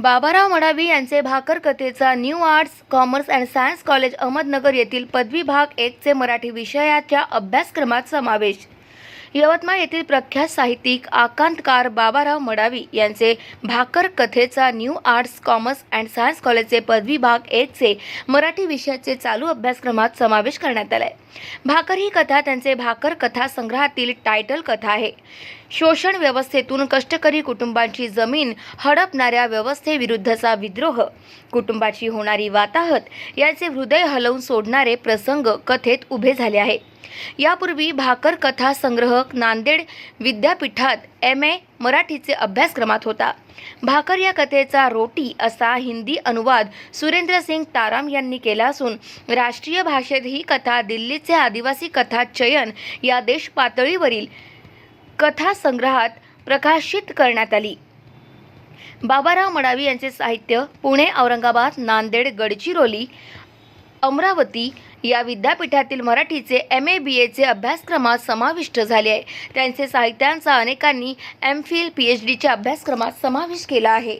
बाबाराव मडावी यांचे भाकर कथेचा new arts commerce and science college Ahmednagar येथील पदवी भाग एकचे मराठी विषयाच्या अभ्यासक्रमात समावेश. यवतमाळ येथील प्रख्यात साहित्यिक आकांतकार बाबाराव मडावी यांचे भाकर कथेचा new arts commerce and science कॉलेजचे पदवी भाग एकचे मराठी विषयाचे चालू अभ्यासक्रमात समावेश करण्यात आलाय. भाकर ही कथा त्यांचे भाकर कथा संग्रहातील टायटल कथा आहे. शोषण व्यवस्थेतून कष्टकरी कुटुंबांची जमीन हडपणाऱ्या व्यवस्थेविरुद्धचा विद्रोह कुटुंबाची होणारी वाताहत याचे हृदय हलवून सोडणारे प्रसंग कथेत उभे झाले आहे यापूर्वी भाकर कथा संग्रहक नांदेड विद्यापीठात एम ए मराठीचे अभ्यासक्रमात होता. भाकर या कथेचा रोटी असा हिंदी अनुवाद सुरेंद्र सिंग ताराम यांनी केला असून राष्ट्रीय भाषेत ही कथा दिल्लीचे आदिवासी कथा चयन या देश पातळीवरील कथा संग्रहात प्रकाशित करण्यात आली. बाबाराव मडावी यांचे साहित्य पुणे औरंगाबाद नांदेड गडचिरोली अमरावती या विद्यापीठातील मराठीचे एम ए बी एचे अभ्यासक्रमात समाविष्ट झाले आहे. त्यांचे साहित्यांचा अनेकांनी एम फिल पी एच डीच्या अभ्यासक्रमात समावेश केला आहे.